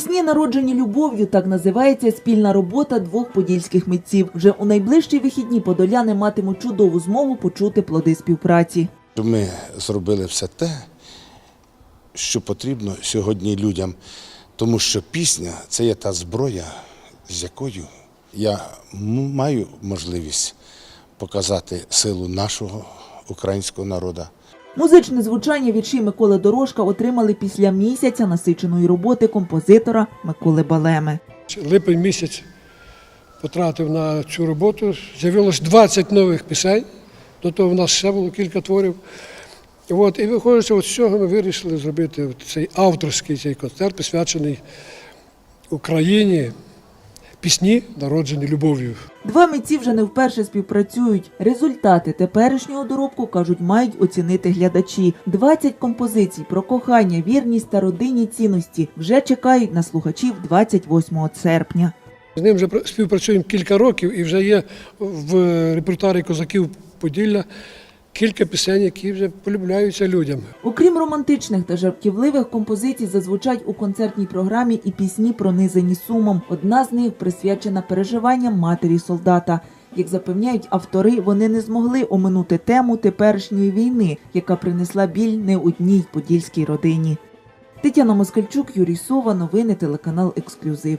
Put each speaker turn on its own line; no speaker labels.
Пісні, народжені любов'ю, так називається спільна робота двох подільських митців. Вже у найближчі вихідні подоляни матимуть чудову змогу почути плоди співпраці.
Ми зробили все те, що потрібно сьогодні людям, тому що пісня це є та зброя, з якою я маю можливість показати силу нашого українського народу.
Музичне звучання вірші Миколи Дорожка отримали після місяця насиченої роботи композитора Миколи Балеми.
Липень місяць потратив на цю роботу. З'явилось 20 нових пісень. До того в нас ще було кілька творів. От, і виходячи от з цього, ми вирішили зробити цей авторський цей концерт, присвячений Україні, пісні, народжені любов'ю.
Два митці вже не вперше співпрацюють. Результати теперішнього доробку кажуть, мають оцінити глядачі. 20 композицій про кохання, вірність та родинні цінності вже чекають на слухачів 28 серпня.
З ним вже пр- співпрацюємо кілька років і вже є в репертуарі козаків Поділля кілька пісень, які вже полюбляються людям.
Окрім романтичних та жартівливих композицій, зазвучать у концертній програмі і пісні, пронизані сумом. Одна з них присвячена переживанням матері солдата. Як запевняють автори, вони не змогли оминути тему теперішньої війни, яка принесла біль не одній подільській родині. Тетяна Москальчук, Юрій Сова, новини телеканал Ексклюзив.